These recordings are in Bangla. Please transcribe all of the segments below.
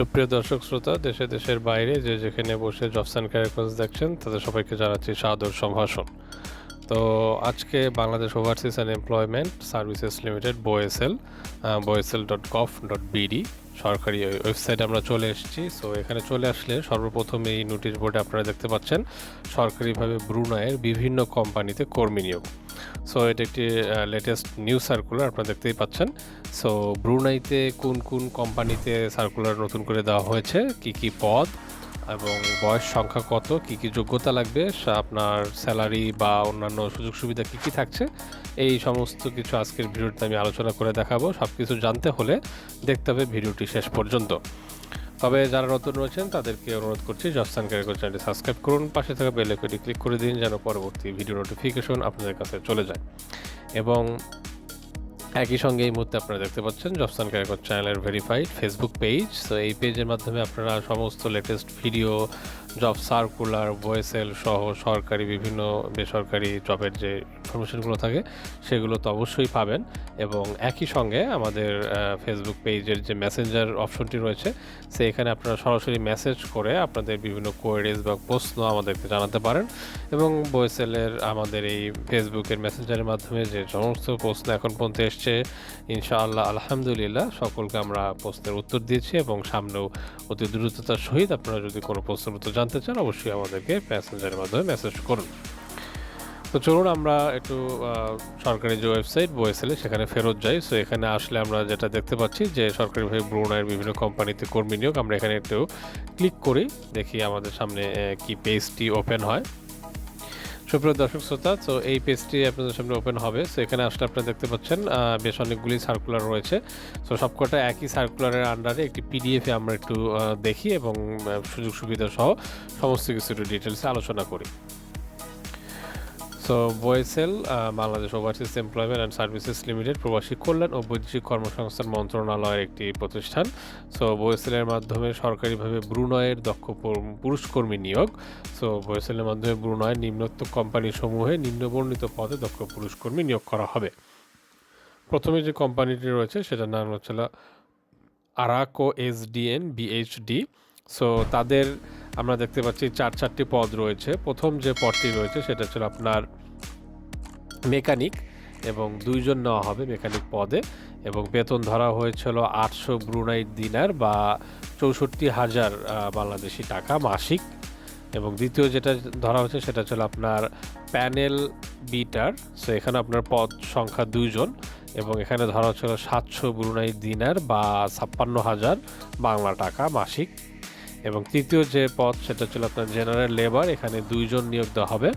সুপ্রিয় দর্শক শ্রোতা, দেশে দেশের বাইরে যে যেখানে বসে জবস অ্যান্ড দেখছেন, তাদের সবাইকে জানাচ্ছি সাদর সম্ভাষণ। তো আজকে Bangladesh overseas and employment services limited BOESL BOESL dot gov dot BD সরকারি ওয়েবসাইটে আমরা চলে এসেছি। সো এখানে চলে আসলে সর্বপ্রথম এই নোটিশ বোর্ডে আপনারা দেখতে পাচ্ছেন, সরকারিভাবে ব্রুনায়ের বিভিন্ন কোম্পানিতে কর্মী নিয়োগ। সো এটা একটি লেটেস্ট নিউ সার্কুলার আপনারা দেখতেই পাচ্ছেন। সো ব্রুনাইতে কোন কোন কোম্পানিতে সার্কুলার নতুন করে দেওয়া হয়েছে? কি কি পদ? এবং বয়স সংখ্যা কত? কি কি যোগ্যতা লাগবে? আপনার স্যালারি বা অন্যান্য সুযোগ সুবিধা কি কি থাকছে? এই সমস্ত কিছু আজকের ভিডিওতে আমি আলোচনা করে দেখাবো। সব কিছু জানতে হলে দেখতে হবে ভিডিওটি শেষ পর্যন্ত। তবে যারা নতুন রয়েছেন, তাদেরকে অনুরোধ করছি জস্তান ক্যারিকর চ্যানেলটি সাবস্ক্রাইব করুন। পাশে থাকা বেল আইকনটি ক্লিক করে দিন যেন পরবর্তী ভিডিও নোটিফিকেশন আপনাদের কাছে চলে যায়। এবং একই সঙ্গে এই মুহূর্তে আপনারা দেখতে পাচ্ছেন জবস্থান ক্যারিকর চ্যানেলের ভেরিফাইড ফেসবুক পেজ তো এই পেজের মাধ্যমে আপনারা সমস্ত latest video job circular BOESL সহ সরকারি বিভিন্ন বেসরকারি জবের যে ইনফরমেশনগুলো থাকে, সেগুলো তো অবশ্যই পাবেন। এবং একই সঙ্গে আমাদের ফেসবুক পেজের যে মেসেঞ্জার অপশনটি রয়েছে সে এখানে আপনারা সরাসরি মেসেজ করে আপনাদের বিভিন্ন কোয়ারিজ বা প্রশ্ন আমাদেরকে জানাতে পারেন। এবং ভয়েসেলের আমাদের এই ফেসবুকের মেসেঞ্জারের মাধ্যমে যে সমস্ত প্রশ্ন এখন পর্যন্ত এসছে, ইনশাআল্লাহ, আলহামদুলিল্লাহ, সকলকে আমরা প্রশ্নের উত্তর দিয়েছি এবং সামনেও অতি দ্রুততার সহিত আপনারা যদি কোনো প্রশ্নের উত্তর জানতে চান, অবশ্যই আমাদেরকে প্যাসেঞ্জারের মাধ্যমে মেসেজ করুন। তো চলুন আমরা একটু সরকারি যে ওয়েবসাইট বয়েসেলে সেখানে ফেরত যাই। সো এখানে আসলে আমরা যেটা দেখতে পাচ্ছি যে সরকারিভাবে ব্রুনাইয়ের বিভিন্ন কোম্পানিতে কর্মী নিয়োগ। আমরা এখানে একটু ক্লিক করি, দেখি আমাদের সামনে কি পেজটি ওপেন হয়। সুপ্রিয় দর্শক শ্রোতা, তো এই পেজটি আপনাদের সামনে ওপেন হবে। সো এখানে আসলে আপনারা দেখতে পাচ্ছেন বেশ অনেকগুলি সার্কুলার রয়েছে। সো সবকটা একই সার্কুলারের আন্ডারে একটি পিডিএফে আমরা একটু দেখি এবং সুযোগ সুবিধা সহ সমস্ত কিছু একটু ডিটেলসে আলোচনা করি। So BOESL Bangladesh overseas employment and services limited প্রবাসী কল্যাণ ও বৈদেশিক কর্মসংস্থান মন্ত্রণালয়ের একটি প্রতিষ্ঠান। সো বয়েসেলের মাধ্যমে সরকারিভাবে ব্রুনয়ের দক্ষ পুরুষ কর্মী নিয়োগ। সো বয়েসেলের মাধ্যমে ব্রুনয়ের নিম্নোক্ত কোম্পানি সমূহে নিম্নবর্ণিত পদে দক্ষ পুরুষ কর্মী নিয়োগ করা হবে। প্রথমে যে কোম্পানিটি রয়েছে, সেটার নাম হচ্ছে আরাকো এসডিএন বিএইচডি সো তাদের আমরা দেখতে পাচ্ছি চার, চারটি পদ রয়েছে। প্রথম যে পদটি রয়েছে সেটা ছিল আপনার মেকানিক এবং দুইজন নেওয়া হবে মেকানিক পদে এবং বেতন ধরা হয়েছিল আটশো ব্রুনাই দিনার বা চৌষট্টি হাজার বাংলাদেশি টাকা মাসিক। এবং দ্বিতীয় যেটা ধরা হচ্ছে সেটা ছিল আপনার প্যানেল বিটার। সো এখানে আপনার পদ সংখ্যা দুইজন এবং এখানে ধরা হচ্ছিল সাতশো ব্রুনাই দিনার বা ছাপ্পান্ন হাজার বাংলা টাকা মাসিক। এবং তৃতীয় যে পদ, সেটা ছিল আপনার জেনারেল লেবার এখানে দুইজন নিয়োগ দেওয়া হবে।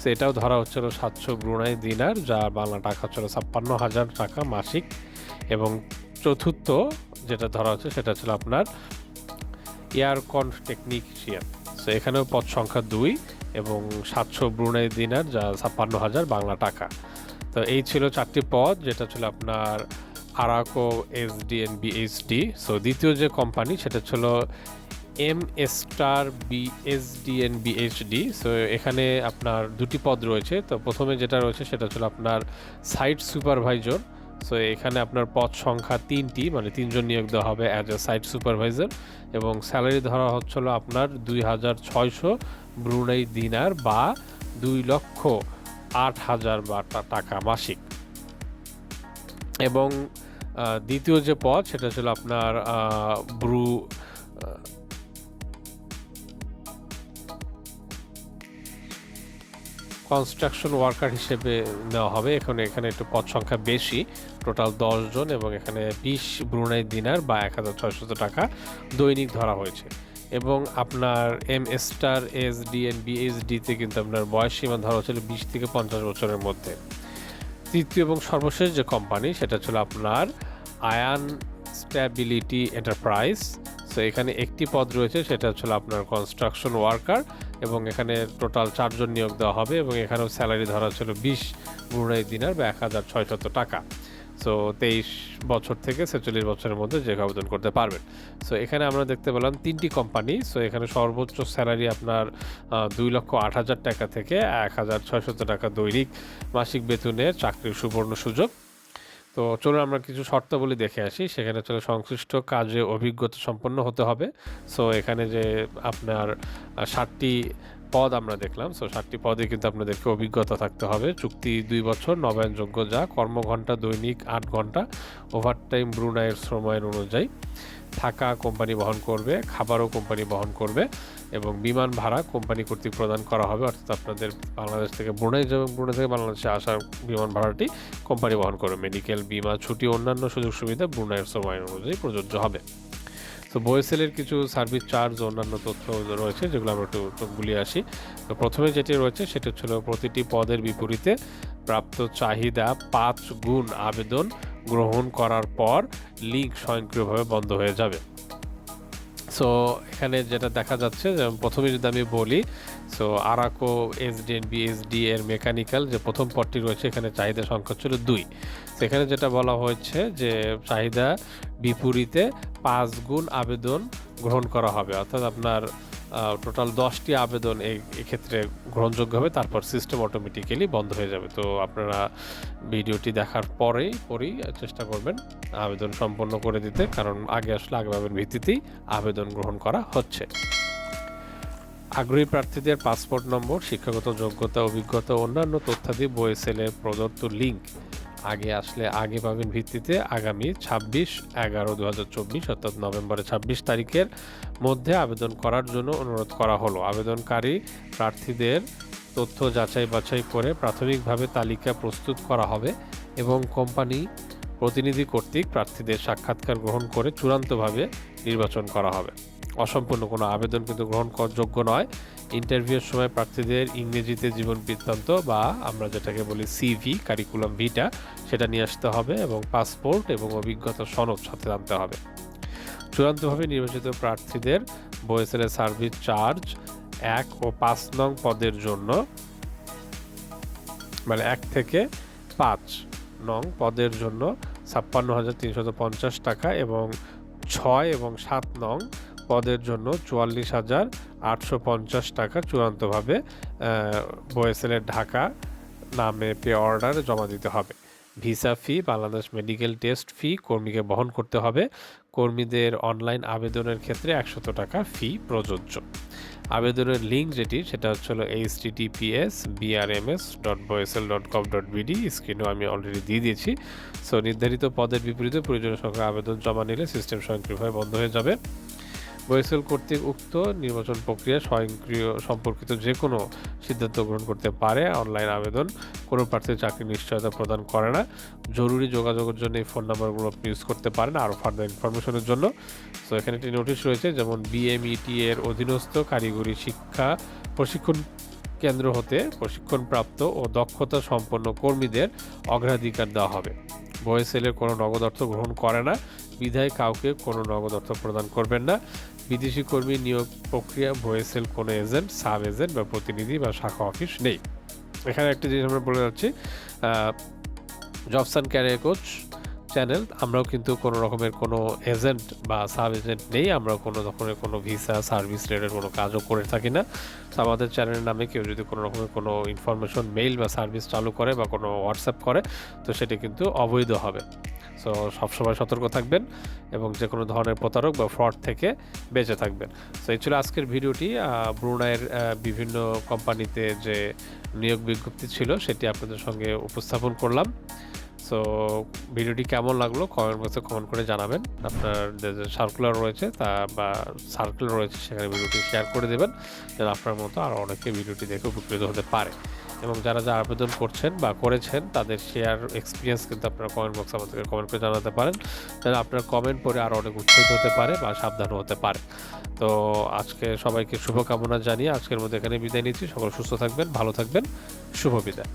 তো এটাও ধরা হচ্ছিল সাতশো ব্রুনাই দিনার, যা বাংলা টাকা হচ্ছিল ছাপ্পান্ন হাজার টাকা মাসিক। এবং চতুর্থ যেটা ধরা হচ্ছে, সেটা ছিল আপনার এয়ারকন টেকনিশিয়ান তো এখানেও পদ সংখ্যা দুই এবং সাতশো ব্রুনাই দিনার, যা ছাপ্পান্ন হাজার বাংলা টাকা। তো, এই ছিল চারটি পদ, যেটা ছিল আপনার আরাকো এসডিএন বিএইচডি সো দ্বিতীয় যে কোম্পানি সেটা ছিল M star B SDN BHD so এখানে আপনার দুটি পদ রয়েছে। তো প্রথমে যেটা রয়েছে সেটা ছিল আপনার সাইট সুপারভাইজার সো এখানে আপনার পদ সংখ্যা তিনটি মানে তিনজন নিয়োগ দেওয়া হবে অ্যাজ এ সাইট সুপারভাইজার এবং স্যালারি ধরা হচ্ছিল আপনার দুই হাজার ছয়শো ব্রুনাই দিনার বা দুই লক্ষ আট হাজার বা টাকা মাসিক। এবং দ্বিতীয় যে পদ সেটা ছিল আপনার ব্রু কনস্ট্রাকশন ওয়ার্কার হিসেবে নেওয়া হবে। এখানে এখানে একটু পদ সংখ্যা বেশি। টোটাল জন এবং এখানে বিশ ব্রুনাই দিনার বা এক হাজার ছয়শত টাকা দৈনিক ধরা হয়েছে। এবং আপনার এম স্টার এস ডিএন বিএসডিতে কিন্তু আপনার বয়স সীমা ধরা হচ্ছিল বিশ থেকে পঞ্চাশ বছরের মধ্যে। তৃতীয় এবং সর্বশেষ যে কোম্পানি সেটা ছিল আপনার আয়ান স্ট্যাবিলিটি এন্টারপ্রাইজ তো এখানে একটি পদ রয়েছে, সেটা হচ্ছিল আপনার কনস্ট্রাকশন ওয়ার্কার এবং এখানে টোটাল চারজন নিয়োগ দেওয়া হবে এবং এখানেও স্যালারি ধরা ছিল বিশ ব্রুনাই দিনার বা এক হাজার ছয়শত টাকা। সো তেইশ বছর থেকে ছেচল্লিশ বছরের মধ্যে যে আবেদন করতে পারবেন। সো এখানে আমরা দেখতে পেলাম তিনটি কোম্পানি সো এখানে সর্বোচ্চ স্যালারি আপনার দুই লক্ষ আট হাজার টাকা থেকে এক হাজার ছয়শত টাকা দৈনিক মাসিক বেতনের চাকরির সুবর্ণ সুযোগ। তো চলুন আমরা কিছু শর্তাবলী দেখে আসি। সেখানে চলে সংশ্লিষ্ট কাজে অভিজ্ঞতা সম্পন্ন হতে হবে। সো এখানে যে আপনার ষাটটি পদ আমরা দেখলাম। সো ষাটটি পদে কিন্তু আপনাদেরকে অভিজ্ঞতা থাকতে হবে। চুক্তি দুই বছর, নবায়নযোগ্য যা, কর্মঘণ্টা, দৈনিক আট ঘণ্টা ওভারটাইম ব্রুনাইয়ের শ্রমায়ন অনুযায়ী। থাকা কোম্পানি বহন করবে, খাবারও কোম্পানি বহন করবে এবং বিমান ভাড়া কোম্পানি কর্তৃক প্রদান করা হবে। অর্থাৎ আপনাদের বাংলাদেশ থেকে ব্রুনাই যাবেন ব্রুনাই থেকে বাংলাদেশে আসার বিমান ভাড়াটি কোম্পানি বহন করবে। মেডিকেল, বিমা, ছুটি, অন্যান্য সুযোগ সুবিধা ব্রুনাইয়ের সময় অনুযায়ী প্রযোজ্য হবে। তো বয়েসেলের কিছু সার্ভিস চার্জ অন্যান্য তথ্য রয়েছে, যেগুলো আমরা একটু একটু গুলিয়ে আসি। তো প্রথমে যেটি রয়েছে, সেটি হচ্ছিল প্রতিটি পদের বিপরীতে প্রাপ্ত চাহিদা পাঁচ গুণ আবেদন গ্রহণ করার পর লিঙ্ক স্বয়ংক্রিয়ভাবে বন্ধ হয়ে যাবে। সো এখানে যেটা দেখা যাচ্ছে যে, প্রথমে যদি আমি বলি সো আরাকো এসডিএন বিএসডি এর মেকানিক্যাল যে প্রথম পদটি রয়েছে, এখানে চাহিদা সংখ্যা ছিল দুই। সেখানে যেটা বলা হয়েছে যে, চাহিদা বিপরীতে পাঁচ গুণ আবেদন গ্রহণ করা হবে। অর্থাৎ আপনার টোটাল দশটি আবেদন এই, এক্ষেত্রে গ্রহণযোগ্য হবে, তারপর সিস্টেম অটোমেটিক্যালি বন্ধ হয়ে যাবে। তো আপনারা ভিডিওটি দেখার পরেই পরেই চেষ্টা করবেন আবেদন সম্পন্ন করে দিতে, কারণ আগে আসলে আগেভাবের ভিত্তিতেই আবেদন গ্রহণ করা হচ্ছে। আগ্রহী প্রার্থীদের পাসপোর্ট নম্বর শিক্ষাগত যোগ্যতা, অভিজ্ঞতা, অন্যান্য তথ্যাদি বইসেলের প্রদত্ত লিঙ্ক আগে আসলে আগে পাবেন ভিত্তিতে আগামী ছাব্বিশ এগারো দু হাজার অর্থাৎ নভেম্বরের ছাব্বিশ তারিখের মধ্যে আবেদন করার জন্য অনুরোধ করা হলো। আবেদনকারী প্রার্থীদের তথ্য যাচাই বাছাই করে প্রাথমিকভাবে তালিকা প্রস্তুত করা হবে এবং কোম্পানি প্রতিনিধি কর্তৃক প্রার্থীদের সাক্ষাৎকার গ্রহণ করে চূড়ান্তভাবে নির্বাচন করা হবে। অসম্পূর্ণ কোনো আবেদন কিন্তু গ্রহণ যোগ্য নয় ইন্টারভিউর সময় প্রার্থীদের ইংরেজিতে জীবন বৃত্তান্ত বা আমরা যেটাকে বলি সিভি কারিকুলাম ভিটা সেটা নিয়ে আসতে হবে এবং পাসপোর্ট এবং অভিজ্ঞতা সনদ সাথে আনতে হবে। চূড়ান্তভাবে নির্বাচিত প্রার্থীদের বয়েসেলের সার্ভিস চার্জ এক ও পাঁচ নং পদের জন্য মানে এক থেকে পাঁচ নং পদের জন্য ছাপ্পান্ন হাজার তিনশত পঞ্চাশ টাকা এবং ছয় এবং সাত নং পদের জন্য চুয়াল্লিশ হাজার আটশো পঞ্চাশ টাকা চূড়ান্তভাবে বয়েসেলের ঢাকা নামে পে অর্ডার জমা দিতে হবে। Visa fee, Bangladesh medical test fee কর্মীকে বহন করতে হবে। কর্মীদের অনলাইন আবেদনের ক্ষেত্রে একশত টাকা ফি প্রযোজ্য। আবেদনের লিঙ্ক যেটি, সেটা হচ্ছিল H TTPS BRMS dot BOESL dot com dot BD স্ক্রিনেও আমি অলরেডি দিয়ে দিয়েছি। সো নির্ধারিত পদের বিপরীতে প্রয়োজনীয় সংখ্যা আবেদন জমা নিলে সিস্টেম স্বয়ংক্রিয়ভাবে বন্ধ হয়ে যাবে। বয়েসেল কর্তৃক উক্ত নির্বাচন প্রক্রিয়া স্বয়ংক্রিয় সম্পর্কিত যে কোনো সিদ্ধান্ত গ্রহণ করতে পারে। অনলাইন আবেদন কোনো প্রার্থীর চাকরি নিশ্চয়তা প্রদান করে না। জরুরি যোগাযোগের জন্য এই ফোন নাম্বারগুলো আপনি ইউজ করতে পারেন আরও ফার্দার ইনফরমেশনের জন্য। তো এখানে একটি নোটিশ রয়েছে, যেমন বিএমইটি এর অধীনস্থ কারিগরি শিক্ষা প্রশিক্ষণ কেন্দ্র হতে প্রশিক্ষণপ্রাপ্ত ও দক্ষতা সম্পন্ন কর্মীদের অগ্রাধিকার দেওয়া হবে। বয়েসেলের কোনো নগদ অর্থ গ্রহণ করে না। বিধায় কাউকে কোনো নগদ অর্থ প্রদান করবেন না। বিদেশি কর্মী নিয়োগ প্রক্রিয়া ভয়েসেল কোনো এজেন্ট, সাব এজেন্ট বা প্রতিনিধি বা শাখা অফিস নেই। এখানে একটা জিনিস আমরা বলে যাচ্ছি jobs and career coach channel, আমরাও কিন্তু কোনো রকমের কোনো এজেন্ট বা সাব এজেন্ট নেই আমরা কোনো রকমের কোনো ভিসা, সার্ভিস রিলেটেড কোনো কাজও করে থাকি না। তো আমাদের চ্যানেলের নামে কেউ যদি কোনো রকমের কোনো ইনফরমেশন, মেইল বা সার্ভিস চালু করে বা কোনো হোয়াটসঅ্যাপ করে, তো সেটি কিন্তু অবৈধ হবে। সো সবসময় সতর্ক থাকবেন এবং যে কোনো ধরনের প্রতারক বা ফ্রড থেকে বেঁচে থাকবেন। সো এই ছিল আজকের ভিডিওটি। ব্রুনাইয়ের বিভিন্ন কোম্পানিতে যে নিয়োগ বিজ্ঞপ্তি ছিল, সেটি আপনাদের সঙ্গে উপস্থাপন করলাম। সো ভিডিওটি কেমন লাগল কমেন্ট বক্সে কমেন্ট করে জানাবেন। আপনার যে সার্কুলার রয়েছে তা বা সার্কুলার রয়েছে, সেখানে ভিডিওটি শেয়ার করে দেবেন। যেন আপনার মতো আরও অনেকে ভিডিওটি দেখে উপকৃত হতে পারে। এবং যারা যা আবেদন করছেন বা করেছেন, তাদের শেয়ার এক্সপিরিয়েন্স কিন্তু আপনারা কমেন্ট বক্স আমাদেরকে কমেন্ট করে জানাতে পারেন। তাহলে আপনার কমেন্ট পরে আরও অনেক উৎসাহিত হতে পারে বা সাবধানও হতে পারে। তো আজকে সবাইকে শুভকামনা জানিয়ে আজকের মধ্যে এখানে বিদায় নিচ্ছি। সকল সুস্থ থাকবেন, ভালো থাকবেন। শুভ বিদায়।